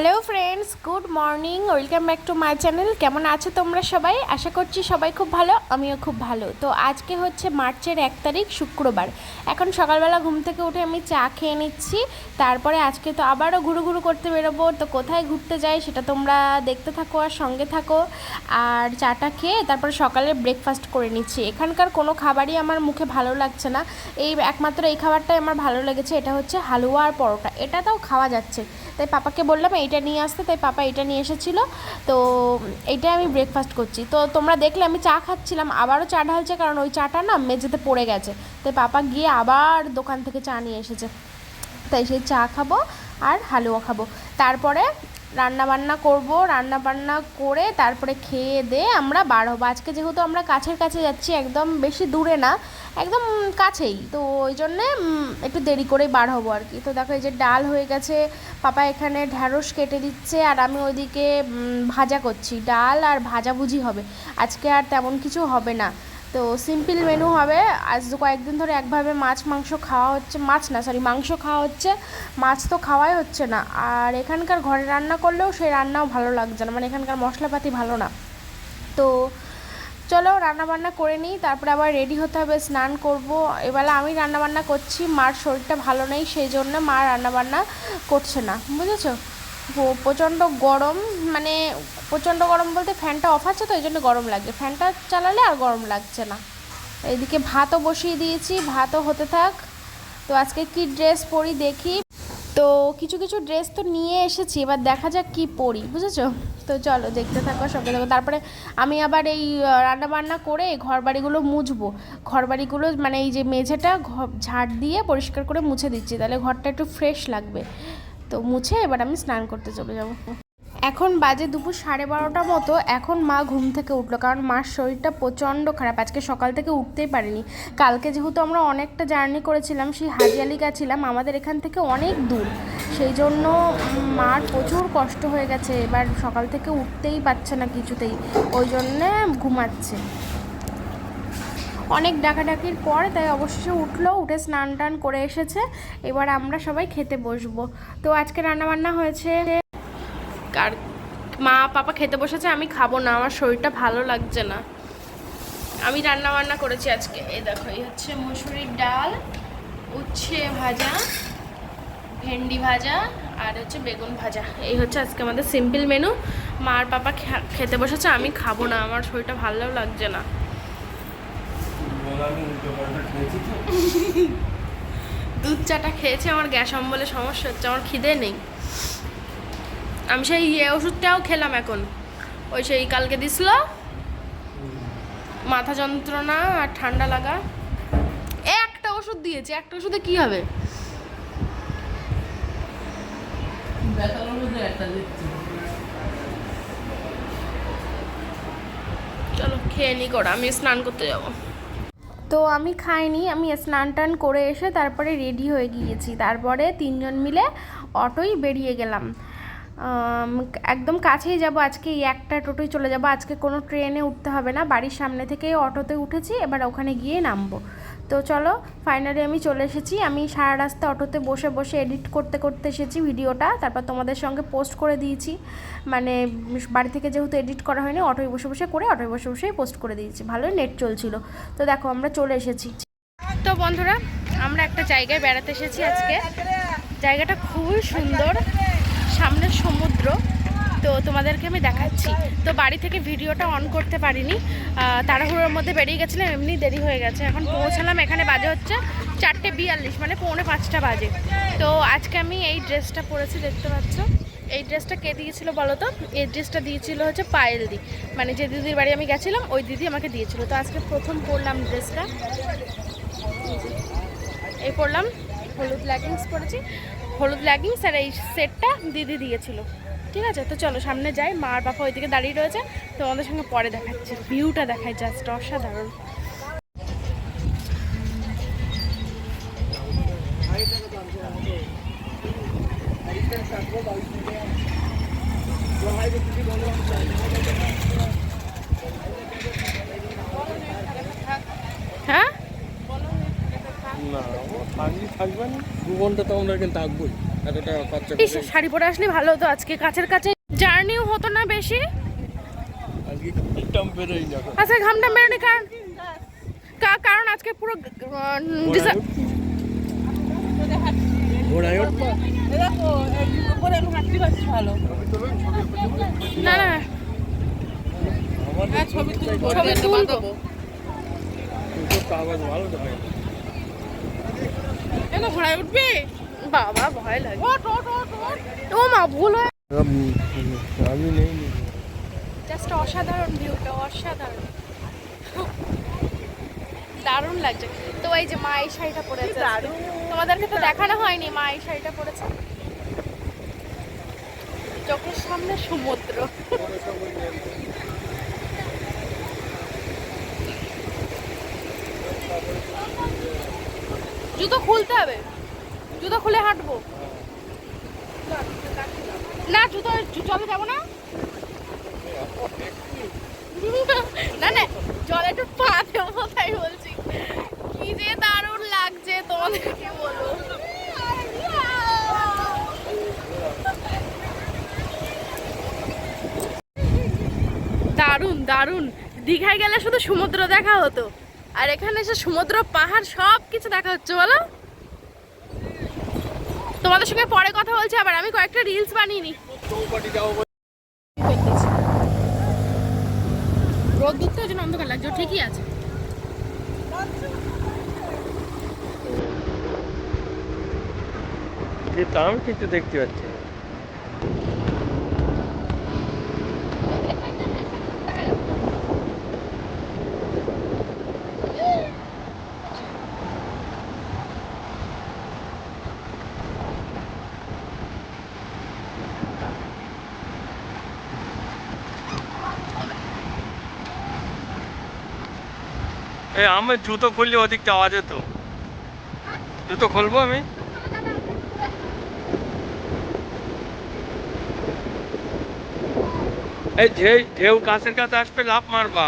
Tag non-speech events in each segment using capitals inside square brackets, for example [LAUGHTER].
Hello friends good morning welcome back to my channel কেমন আছো তোমরা সবাই? আশা করছি সবাই খুব ভালো, আমিও খুব ভালো। তো আজকে হচ্ছে মার্চের এক তারিখ, শুক্রবার। এখন সকালবেলা ঘুম থেকে উঠে আমি চা খেয়ে নিচ্ছি। তারপরে আজকে তো আবারও ঘুরু ঘুরু করতে বেরোবো। তো কোথায় ঘুরতে যাই সেটা তোমরা দেখতে থাকো আর সঙ্গে থাকো। আর চাটা খেয়ে তারপরে সকালে ব্রেকফাস্ট করে নিচ্ছি। এখানকার কোনো খাবারই আমার মুখে ভালো লাগছে না। এই একমাত্র এই খাবারটাই আমার ভালো লেগেছে। এটা হচ্ছে হালুয়া আর পরোটা। এটা তাও খাওয়া যাচ্ছে। তাই পাপাকে বললাম, এইটা নিয়ে আসতে। তাই পাপা এটা নিয়ে এসেছিল। তো এইটাই আমি ব্রেকফাস্ট করছি। তো তোমরা দেখলে আমি চা খাচ্ছিলাম, আবারও চা ঢালছে কারণ ওই চাটা না মেঝেতে পড়ে গেছে। তাই পাপা গিয়ে আবার দোকান থেকে চা নিয়ে এসেছে। তাই সেই চা খাব আর হালুয়া খাব। তারপরে রান্না বান্না করব রান্না বান্না করে তারপরে খেয়ে দিয়ে আমরা বার হব আজকে যেহেতু আমরা কাছের কাছে যাচ্ছি, একদম বেশি দূরে না, একদম কাছেই। তো ওই জন্যে একটু দেরি করেই বার হব আর কি। তো দেখো এই যে ডাল হয়ে গেছে, পাপা এখানে ঢ্যাঁড়স কেটে দিচ্ছে, আর আমি ওইদিকে ভাজা করছি। ডাল আর ভাজাভুজি হবে। আজকে আর তেমন কিছু হবে না। তো সিম্পল মেনু হবে, আজ কয়েকদিন ধরে একভাবে মাছ, মাংস খাওয়া হচ্ছে, মাছ না সরি মাংস খাওয়া হচ্ছে, মাছ তো খাওয়াই হচ্ছে না। আর এখানকার ঘরে রান্না করলেও সেই রান্নাও ভালো লাগছে না মানে এখানকার মশলাপাতি ভালো না। তো চলো রান্নাবান্না করে নিই, তারপরে আবার রেডি হতে হবে, স্নান করব। এবেলা আমি রান্নাবান্না করছি, মার শরীরটা ভালো নেই, সেই জন্য মা রান্নাবান্না করছে না, বুঝেছ? প্রচণ্ড গরম মানে প্রচণ্ড গরম বলতে ফ্যানটা অফ আছে তো, এই জন্য গরম লাগছে। ফ্যানটা চালালে আর গরম লাগছে না। এইদিকে ভাতও বসিয়ে দিয়েছি, ভাতও হতে থাক। তো আজকে কি ড্রেস পরি দেখি। তো কিছু কিছু ড্রেস তো নিয়ে এসেছি, এবার দেখা যাক কি পরি, বুঝেছ? তো চলো দেখতে থাকো, সঙ্গে থাকো। তারপরে আমি আবার এই রান্না বান্না করে ঘর বাড়িগুলো মুছবো। ঘর বাড়িগুলো মানে এই যে মেঝেটা ঝাড় দিয়ে পরিষ্কার করে মুছে দিচ্ছি, তাহলে ঘরটা একটু ফ্রেশ লাগবে। তো মুছে এবার আমি স্নান করতে চলে যাব। এখন বাজে দুপুর সাড়ে বারোটা মতো, এখন মা ঘুম থেকে উঠল কারণ মার শরীরটা প্রচণ্ড খারাপ। আজকে সকাল থেকে উঠতেই পারিনি। কালকে যেহেতু আমরা অনেকটা জার্নি করেছিলাম, সেই হাজিয়ালি গেছিলাম, আমাদের এখান থেকে অনেক দূর। সেই জন্য মার প্রচুর কষ্ট হয়ে গেছে, এবার সকাল থেকে উঠতেই পারছে না কিছুতেই। ওই জন্যে ঘুমাচ্ছে। অনেক ডাকাডাকির পর তাই অবশেষে উঠল, উঠে স্নান টান করে এসেছে। এবার আমরা সবাই খেতে বসবো। তো আজকে রান্নাবান্না হয়েছে। আর মা পাপা খেতে বসেছে, আমি খাব না, আমার শরীরটা ভালো লাগছে না। আমি রান্না বান্না করেছি আজকে। এই দেখো, এই হচ্ছে মুসুরির ডাল, উচ্ছে ভাজা, ভেন্ডি ভাজা, আর হচ্ছে বেগুন ভাজা। এই হচ্ছে আজকে আমাদের সিম্পল মেনু। মা আর পাপা খেতে বসেছে, আমি খাব না, আমার শরীরটা ভালো লাগছে না আমি উল্টো পাল্টা খেয়েছি তো [LAUGHS] দুধ চাটা খেয়েছি আমার গ্যাস অম্বলে সমস্যা হচ্ছে আমার খিদে নেই। আমি সেই ইয়ে ওষুধটাও খেলাম এখন। ওই সেই কালকে দিছিল। মাথা যন্ত্রণা আর ঠান্ডা লাগা। একটা ওষুধ দিয়েছে একটা ওষুধে কি হবে? চলো খেয়ে নি করা আমি স্নান করতে যাব। তো আমি খাইনি, আমি স্নান টান করে এসে তারপরে রেডি হয়ে গিয়েছি। তারপরে তিনজন মিলে অটোই বেরিয়ে গেলাম। একদম কাছেই যাব আজকে, এই একটা টোটোই চলে যাব। আজকে কোনো ট্রেনে উঠতে হবে না, বাড়ির সামনে থেকে অটোতে উঠেছি, এবার ওখানে গিয়ে নামবো। তো চলো ফাইনালি আমি চলে এসেছি। আমি সারা রাস্তা অটোতে বসে বসে এডিট করতে করতে এসেছি ভিডিওটা। তারপর তোমাদের সঙ্গে পোস্ট করে দিয়েছি। মানে বাড়ি থেকে যেহেতু এডিট করা হয়নি, অটোয় বসে বসে করে অটোয় বসে বসেই পোস্ট করে দিয়েছি। ভালোই নেট চলছিল। তো দেখো, আমরা চলে এসেছি। তো বন্ধুরা, আমরা একটা জায়গায় বেড়াতে এসেছি আজকে। জায়গাটা খুবই সুন্দর। তো তোমাদেরকে আমি দেখাচ্ছি। তো বাড়ি থেকে ভিডিওটা অন করতে পারিনি। তাড়াহুড়োর মধ্যে বেরিয়ে গেছিলাম, এমনি দেরি হয়ে গেছে। এখন পৌঁছালাম, এখানে বাজে হচ্ছে চারটে বিয়াল্লিশ মানে পৌনে পাঁচটা বাজে। তো আজকে আমি এই ড্রেসটা পরেছি, দেখতে পাচ্ছ? এই ড্রেসটা কে দিয়েছিল বলো তো? এই ড্রেসটা দিয়েছিল হচ্ছে পায়েল দি মানে যে দিদির বাড়ি আমি গেছিলাম, ওই দিদি আমাকে দিয়েছিল। তো আজকে প্রথম পরলাম ড্রেসটা। এই পরলাম, হলুদ লেগিংস পরেছি। হলুদ লেগিংস আর এই সেটটা দিদি দিয়েছিল। ঠিক আছে? তো চলো, সামনে যাই। মা আর বাবা ওইদিকে দাঁড়িয়ে রয়েছে। তো আমাদের সঙ্গে পরে দেখাচ্ছি। ভিউটা দেখায় জাস্ট অসাধারণ। হ্যাঁ? না থাকবেন দু ঘণ্টা তো আমরা এখানে থাকবোই। ইস, শাড়ি পরে আসলে ভালো হতো আজকে কাছের কাছে। জার্নিও হতো না বেশি। আচ্ছা ঘামটা বেরোনি কারণ কারণ আজকে পুরো না না। ছবি তুলবো। ভালো ঘোড়ায় উঠবি? বাবা ভয় লাগে। ওট ওট ওট ওট ও মা ভুল হয় আমি নেই জাস্ট অসাধারণ ভিউটা অসাধারণ। দারুণ লাগছে। তো এই যে মা এই শাড়িটা পরেছে। তোমাদেরকে তো দেখানো হয়নি মা এই শাড়িটা পরেছে। চোখের সামনে সমুদ্র। জুতো খুলতে হবে। জুতো খুলে হাঁটবো। না, জুতো জলে যাব না। না না, জলে একটু পা দেবো তাই বলছি। কি যে দারুণ লাগছে তোমাদেরকে বলব দারুণ দারুণ। দীঘায় গেলে শুধু সমুদ্র দেখা হতো। আর এখানে এসে সমুদ্র, পাহাড় সব কিছু দেখা হচ্ছে, বলো। তোমাদের সঙ্গে পরে কথা বলছি, আবার আমি কয়েকটা রিলস বানিয়ে রোদ ওই জন্য অন্ধকার লাগছে, ঠিকই আছে। দেখতে পাচ্ছি। না। আমি জুতো খুললে ওদিকটা আওয়াজ হতো জুতো খুলবো আমি এই ঢেউ ঢেউ কাছের কাছে আসবে লাফ মারবা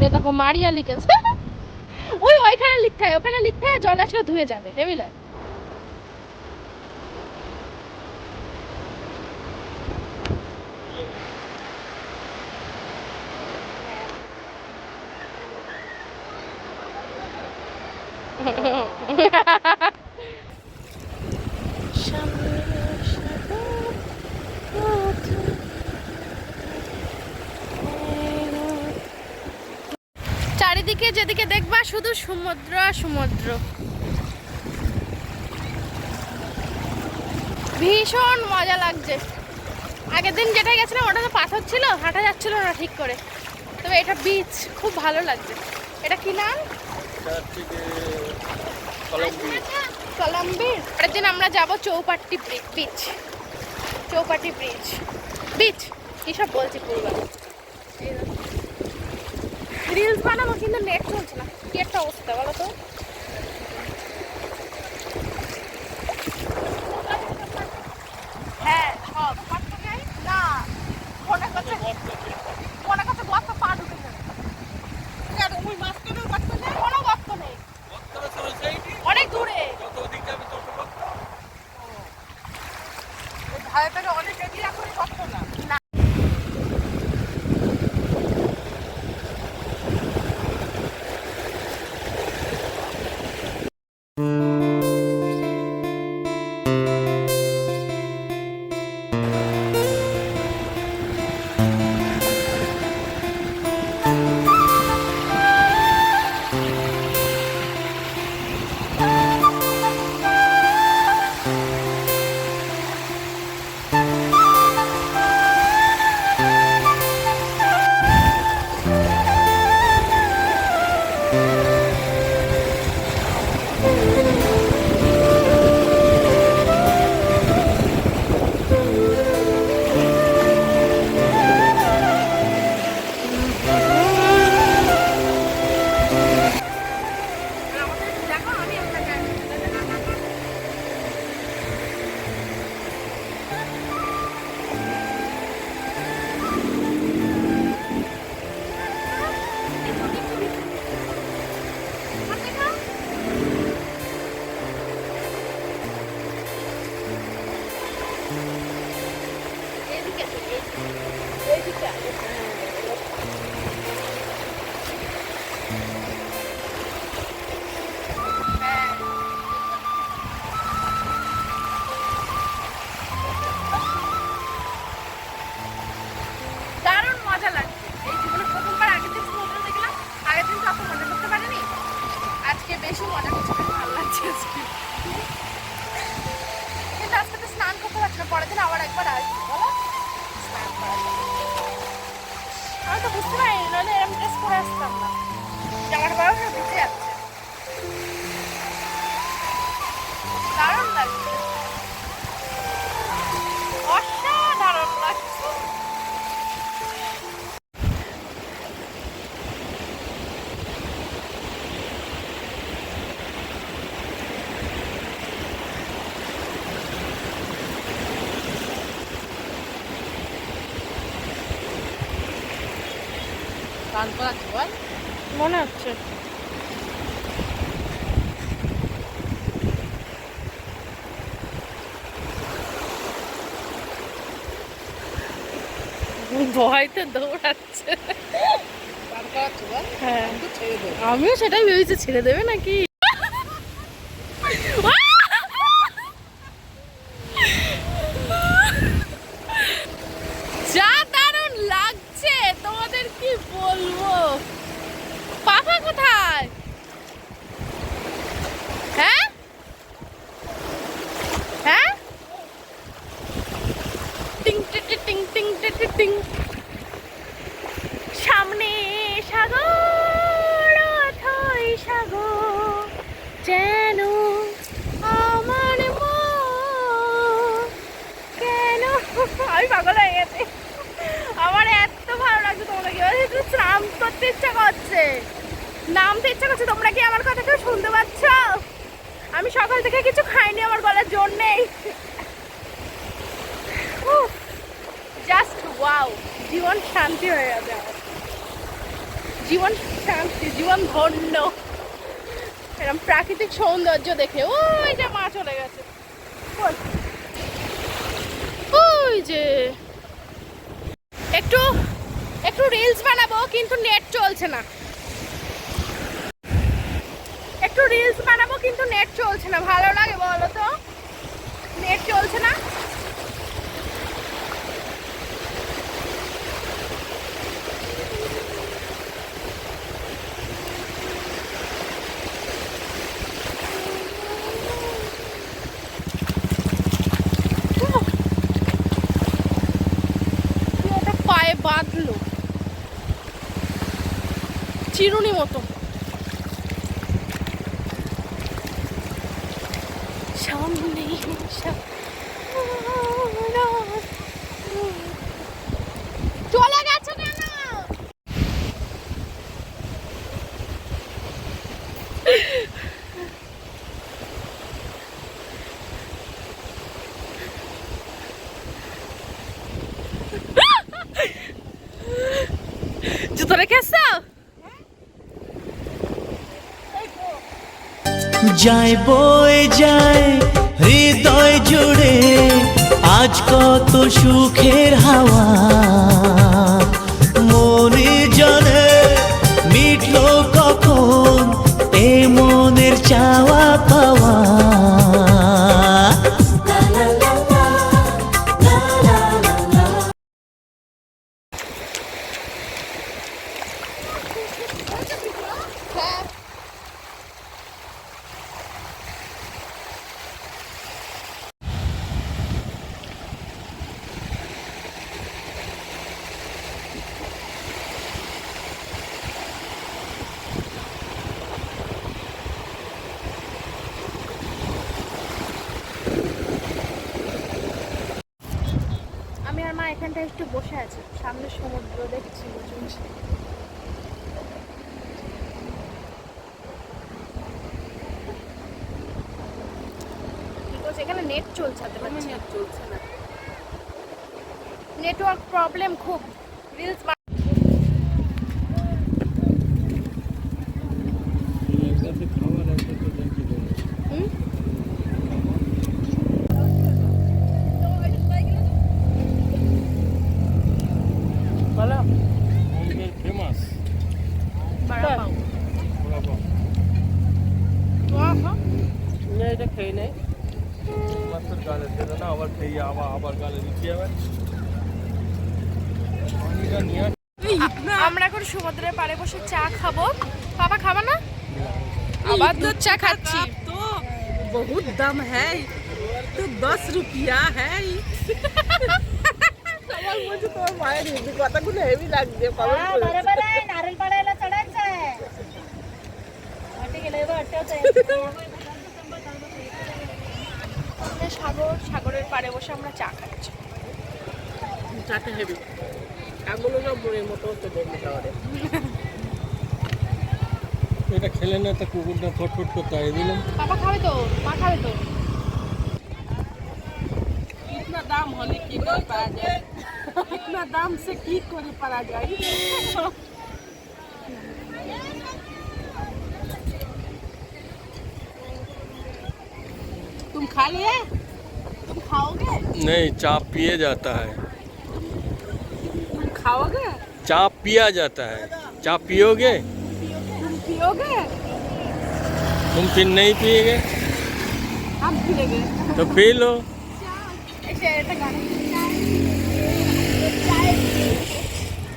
এ দেখো, মারিয়া লিখেছে। [LAUGHS] ওই, ওইখানে লিখতে হয়, ওখানে লিখতে হয়, জল আসলে ধুয়ে যাবে, বুঝলে? সমুদ্র আর সমুদ্র। ভীষণ মজা লাগছে। আগের দিন যেটা গেছিলাম ওটা তো পাথর ছিল হাঁটা যাচ্ছিল না ঠিক করে। তবে এটা বিচ খুব ভালো লাগছে। এটা কি নাম? কলম্বির পরের দিন আমরা যাব Chowpatty beach Chowpatty bridge beach কী সব বলছি পুরো রিলস বানাবো, কিন্তু নেট চলছে না কি একটা অবস্থা, বলো তো হ্যাঁ সব? না, মনে করছে আছে বল মনে হচ্ছে। দৌড়াচ্ছে। হ্যাঁ। আমিও সেটাই ভেবেছি ছেড়ে দেবে নাকি? হ্যাঁ একটু একটু রিলস বানাবো, কিন্তু নেট চলছে না। একটু রিলস বানাবো, কিন্তু নেট চলছে না। ভালো লাগে বলো তো? নেট চলছে না? চিরুনি মতো। সামনে জুতো রেখে আসছো যায়, বয়ে যায়, হৃদয় জুড়ে আজ কত সুখের হাওয়া। মনে জানে মিটলো কখন, এ মনের চাওয়া। এখানটা একটু বসে আছে। সামনে সমুদ্র দেখছি এখানে নেট চলছে নেট চলছে না। নেটওয়ার্ক প্রবলেম খুব। রিলস মাত্র গালে দিল না আবার সেই আবার আবার গালে দিতে হবে। আমরা এখন সমুদ্রের পাড়ে বসে চা খাব। বাবা খাবা না? আবার দুধ চা খাচ্ছি। তো বহুত দাম হ্যাঁ তো দশ রুপিয়া হ্যাঁ সবাই বলছে তোমার মায়ের হিন্দি কথাগুলো হেভি লাগছে হ্যাঁ, নারকেল পাড়া চড়াচ্ছে সাগর সাগরের পাড়ে বসে আমরা চা খাচ্ছি চাটা হেভি আগুলো সব মনের মতো হচ্ছে দেখতে পারে এটা খেলে না তো কুকুরটা ফটফট করতে হয় দিলাম বাবা খাবে তো মা খাবে তো इतना दाम होने की करे पारा जाए इतना दाम से की करे पारा जाए तुम खा लिए तुम खाओगे नहीं चाप पिए जाता है। खाओगे? चाप पिया जाता है। चा पियोगे? तुम पियोगे? तुम फिर नहीं पिएगे? हम पिएँगे। तो पी लो।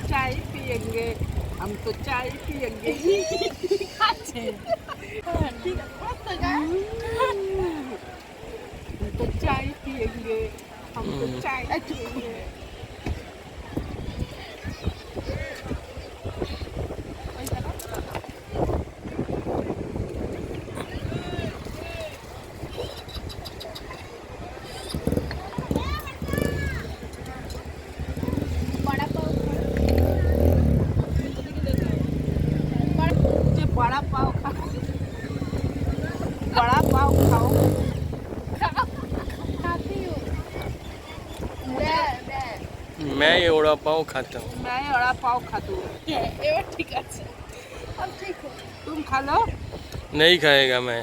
चाय पिएँगे हम तो चाय पिएँगे तो चाय पिएँगे हम पाव खाता हूँ मैं बड़ा पाव खाती हूँ এবার ঠিক আছে तुम खा लो नहीं खाएगा मैं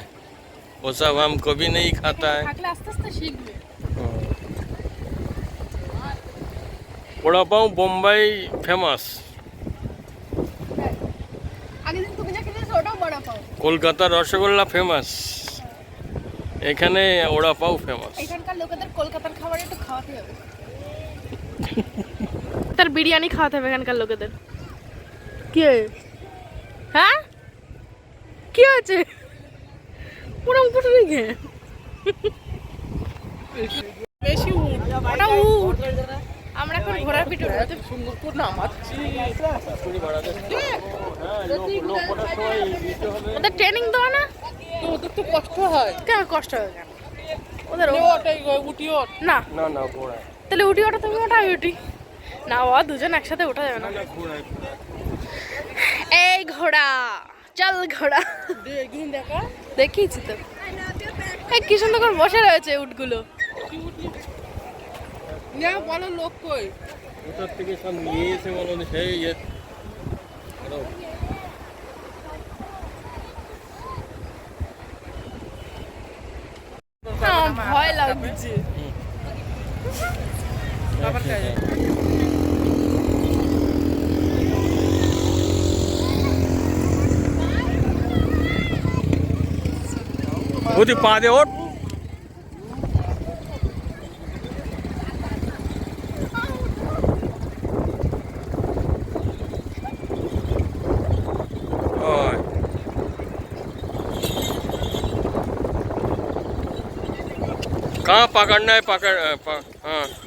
वो सब हम कभी नहीं खाता है থাকলে আস্তে আস্তে শিখবে ওড়া পাও বোম্বাই ফেমাস আগের দিন তুমি যা খেয়েছো ওটাও বড়া পাও কলকাতার রসগোল্লা ফেমাস এখানে ওড়া পাও ফেমাস এখানকার লোকেদের কলকাতার খাবার একটু খাওয়াতে হবে তার বিরিয়ানি খাওয়াতে হবে এখানকার লোকেদের। কে? হ্যাঁ? কি আছে ওরা উপরে রেখে বেশি উঠ। ওটা উঠ। আমরা এখন ঘোড়ার পিঠে উঠতে সুন্দর করে নামাচ্ছি। ওদের ট্রেনিং দেওয়া না? ওদের তো কষ্ট হয়। কেন কষ্ট হবে কেন? ওদের ওটাই উঠি ওঠ। না। না না ঘোড়া তাহলে উঠি ওটা তুমি ওটা উঠি। না ও দুজন একসাথে ওঠা যাবে না। এই ঘোড়া চল ঘোড়া। দেখিয়েছি তো। এই কি সুন্দর করে বসে রয়েছে উটগুলো। না বলো লোক কই? ওটার থেকে সব নিয়ে এসে সেই ইয়ে ভয় লাগছে। ਉਹਦੀ ਪਾ ਦੇ ਉਹ कहाँ पकड़ना है? पकड़ हाँ।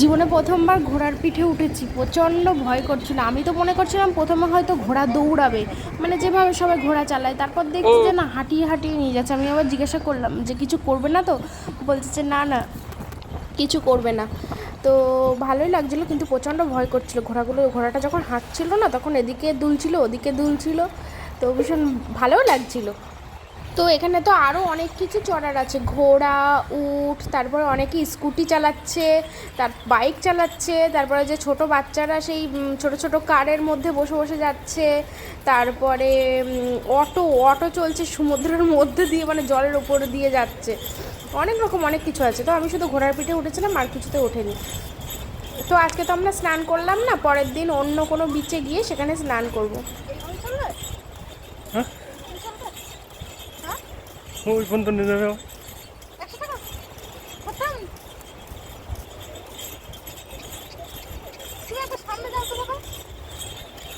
জীবনে প্রথমবার ঘোড়ার পিঠে উঠেছি প্রচণ্ড ভয় করছিল। আমি তো মনে করছিলাম প্রথমে হয়তো ঘোড়া দৌড়াবে। মানে যেভাবে সবাই ঘোড়া চালায় তারপর দেখছি যে না হাঁটিয়ে হাঁটিয়ে নিয়ে যাচ্ছে। আমি আবার জিজ্ঞাসা করলাম যে কিছু করবে না তো? বলছে যে না না কিছু করবে না। তো ভালোই লাগছিল কিন্তু প্রচণ্ড ভয় করছিল। ঘোড়াগুলো ঘোড়াটা যখন হাঁটছিল না তখন এদিকে দুলছিল ওদিকে দুলছিল। তো ভীষণ ভালোও লাগছিল। তো এখানে তো আরও অনেক কিছু চড়ার আছে। ঘোড়া, উট, তারপরে অনেকে স্কুটি চালাচ্ছে, তার বাইক চালাচ্ছে, তারপরে যে ছোট বাচ্চারা সেই ছোট ছোট কারের মধ্যে বসে বসে যাচ্ছে, তারপরে অটো অটো চলছে সমুদ্রের মধ্যে দিয়ে মানে জলের ওপর দিয়ে যাচ্ছে। অনেক রকম অনেক কিছু আছে। তো আমি শুধু ঘোড়ার পিঠে উঠেছিলাম, আর কিছুতে ওঠেনি। তো আজকে তো আমরা স্নান করলাম না, পরের দিন অন্য কোনো বিচে গিয়ে সেখানে স্নান করব। ওই তো নিয়ে যাবে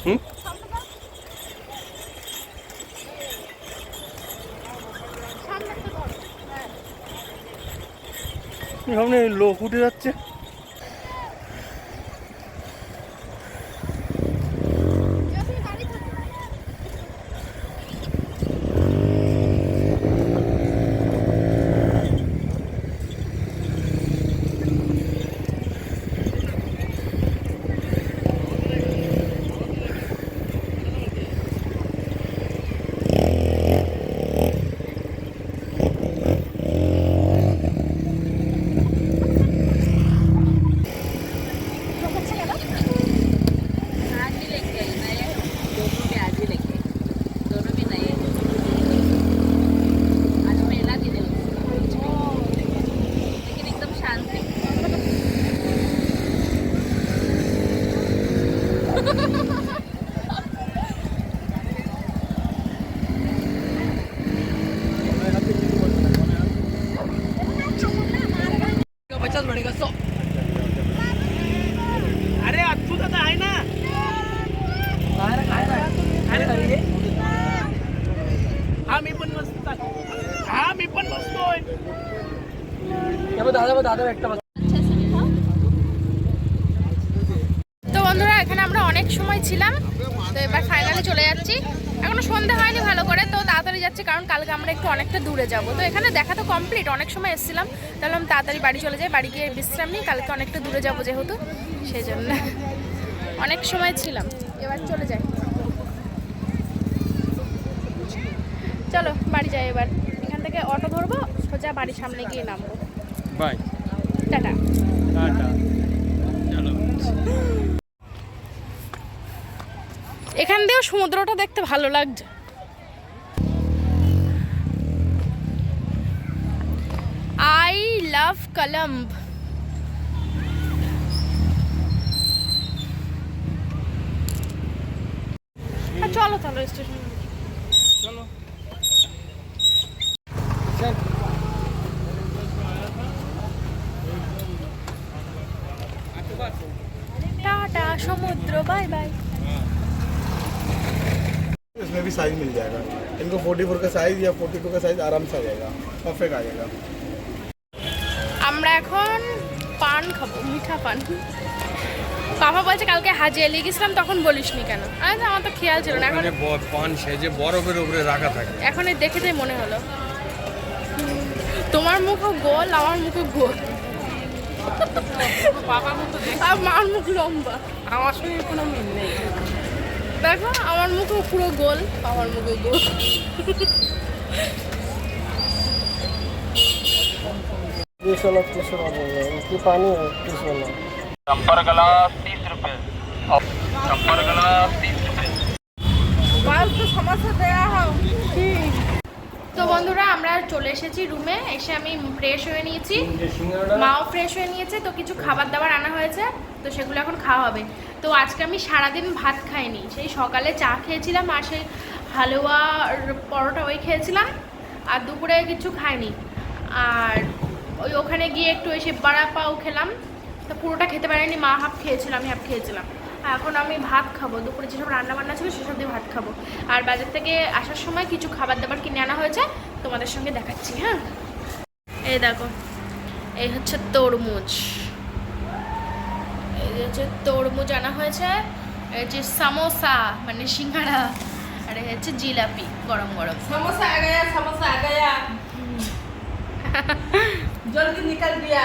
হুম? সামনে লোক উঠে যাচ্ছে। তো বন্ধুরা, এখানে আমরা অনেক সময় ছিলাম, তো এবার ফাইনালি চলে যাচ্ছি। এখনও সন্ধে হয়নি ভালো করে, তো তাড়াতাড়ি যাচ্ছি, কারণ কালকে আমরা একটু অনেকটা দূরে যাব। তো এখানে দেখা তো কমপ্লিট অনেক সময় এসেছিলাম, তাহলে আমি তাড়াতাড়ি বাড়ি চলে যাই, বাড়ি গিয়ে বিশ্রাম নিই, কালকে অনেকটা দূরে যাব যেহেতু, সেই জন্য অনেক সময় ছিলাম। এবার চলে যাই। চলো, বাড়ি যাই এবার। এখান থেকে অটো ধরবো, সোজা বাড়ির সামনে গিয়ে নামবো। বাই। টাটা। টাটা। চলো। এখান দিয়েও সমুদ্রটা দেখতে ভালো লাগছে। আই লাভ কলম্ব চলো চলো স্টেশন। मिल जाएगा इनको 44 का साइज या 42 का साइज आराम से आ जाएगा परफेक्ट आ जाएगा আমরা এখন পান খাবো মিঠা পান বাবা বলছে কালকে হাজি এলিয়ে গেছিলাম তখন বলিসনি কেন আরে না, আমার তো খেয়াল ছিল না এখন ওখানে ব- পান সেজে বরফের উপরে রাখা থাকে এখন এই দেখে দিয়ে মনে হলো তোমার মুখও গোল আমার মুখও গোল বাবার মতো দেখে আর মার মুখ লম্বা আমার সঙ্গে কোনো মিল নেই দেখো আমার মুখও পুরো গোল আমার মুখও গোল चंपर ग्लास तीस रुपए चंपर ग्लास तीस रुपए ফালতু সমস্যা দেওয়া হোক তো বন্ধুরা আমরা চলে এসেছি রুমে। এসে আমি ফ্রেশ হয়ে নিয়েছি। মাও ফ্রেশ হয়ে নিয়েছে তো কিছু খাবার দাবার আনা হয়েছে তো সেগুলো এখন খাওয়া হবে। তো আজকে আমি সারাদিন ভাত খাইনি। সেই সকালে চা খেয়েছিলাম আর সেই হালুয়া পরোটা ওই খেয়েছিলাম আর দুপুরে কিছু খাইনি। আর ওই ওখানে গিয়ে একটু এসে বাড়া পাও খেলাম। তো পুরোটা খেতে পারিনি মা হাফ খেয়েছিলাম আমি হাফ খেয়েছিলাম। হ্যাঁ, এখন আমি ভাত খাব। দুপুরে যেসব রান্না বান্না ছিল সেসব দিয়ে ভাত খাব। আর বাজার থেকে আসার সময় কিছু খাবার দাবার কিনে আনা হয়েছে তোমাদের সঙ্গে দেখাচ্ছি হ্যাঁ? এই দেখো এই হচ্ছে তরমুজ। এই হচ্ছে তরমুজ আনা হয়েছে এই হচ্ছে সামোসা মানে সিঙ্গাড়া আর এই হচ্ছে জিলাপি গরম গরম। সামোসা আগায়া সামোসা আগায়া। জলদি নিকাল দিয়া।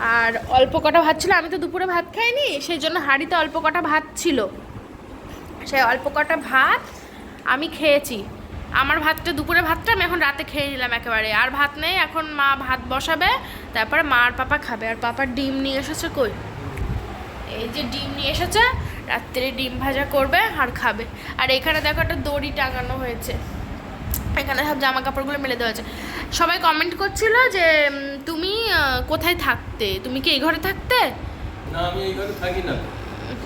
আর অল্প কটা ভাত ছিল, আমি তো দুপুরে ভাত খাইনি সেই জন্য হাঁড়িতে অল্প কটা ভাত ছিল। সেই অল্প কটা ভাত আমি খেয়েছি। আমার ভাতটা, দুপুরে ভাতটা আমি এখন রাতে খেয়ে নিলাম একেবারে। আর ভাত নেই, এখন মা ভাত বসাবে, তারপরে মা আর পাপা খাবে। আর পাপার ডিম নিয়ে এসেছে কই? এই যে ডিম নিয়ে এসেছে, রাত্রে ডিম ভাজা করবে আর খাবে। আর এখানে দেখো একটা দড়ি টাঙানো হয়েছে। এখানে সব জামা কাপড়গুলো মেলে দেওয়া আছে সবাই কমেন্ট করছিল যে তুমি কোথায় থাকতে? তুমি কি এই ঘরে থাকতে? না আমি এই ঘরে থাকি না।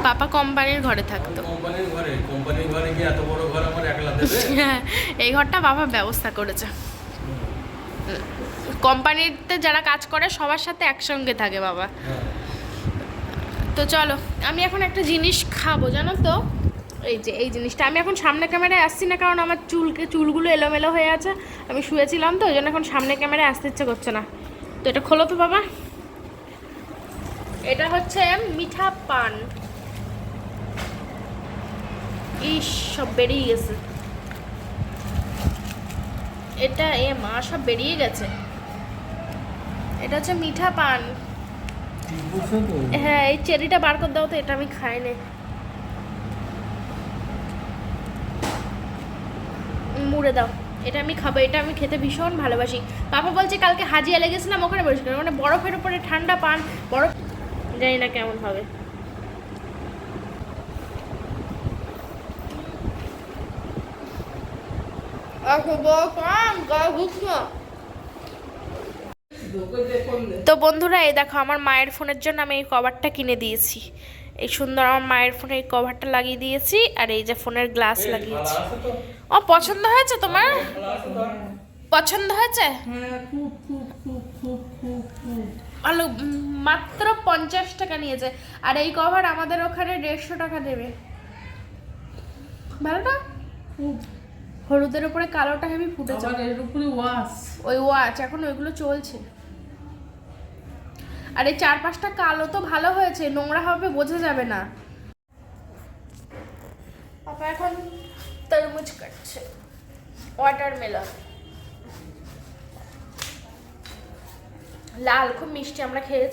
পাপা কোম্পানির ঘরে থাকতো। কোম্পানির ঘরে। কোম্পানির ঘরে কি এত বড় ঘর আমার একলা দেবে? হ্যাঁ এই ঘরটা বাবা ব্যবস্থা করেছে। কোম্পানিতে যারা কাজ করে সবার সাথে একসঙ্গে থাকে বাবা। হ্যাঁ। তো চলো আমি এখন একটা জিনিস খাব জানো তো? এই যে এই জিনিসটা। আমি এখন সামনে ক্যামেরায় আসছি না কারণ আমার চুলকে চুলগুলো এলোমেলো হয়ে আছে। আমি শুয়েছিলাম তো ওই জন্য এখন সামনে ক্যামেরায় আসতে ইচ্ছে করছে না। তো এটা খোলো তো বাবা। এটা হচ্ছে মিঠা পান। ইস সব বেরিয়ে গেছে। এটা এ মা সব বেরিয়ে গেছে। এটা হচ্ছে মিঠা পান। হ্যাঁ এই চেরিটা বার করে দাও তো এটা আমি খাই না মুড়ে দাও। এটা আমি খাব, এটা আমি খেতে ভীষণ ভালোবাসি। পাপা বলছে কালকে হাজিয়া লেগেছিলাম ওখানে বসে মানে বরফের উপরে ঠান্ডা পান, বরফ জানি না কেমন হবে। তো বন্ধুরা, এই দেখো আমার মায়ের ফোনের জন্য আমি এই কভারটা কিনে দিয়েছি। এই সুন্দর আমার মায়ের ফোনে এই কভারটা লাগিয়ে দিয়েছি আর এই যে ফোনের গ্লাস লাগিয়েছি। ও পছন্দ হয়েছে তোমার? পছন্দ হয়েছে? হ্যাঁ ভালো মাত্র পঞ্চাশ টাকা নিয়েছে আর এই কভার আমাদের ওখানে দেড়শো টাকা দেবে। ভালো না? হলুদের উপরে কালোটা হেভি ফুটেছে। ওয়াশ ওই ওয়াচ এখন ওইগুলো চলছে। আর এই চার পাঁচটা কালো তো ভালো হয়েছে, নোংরা হবে বোঝা যাবে না। পাপা এখন তরমুজ কাটছে ওয়াটারমেলন লাল, খুব মিষ্টি আমরা খেয়েছি।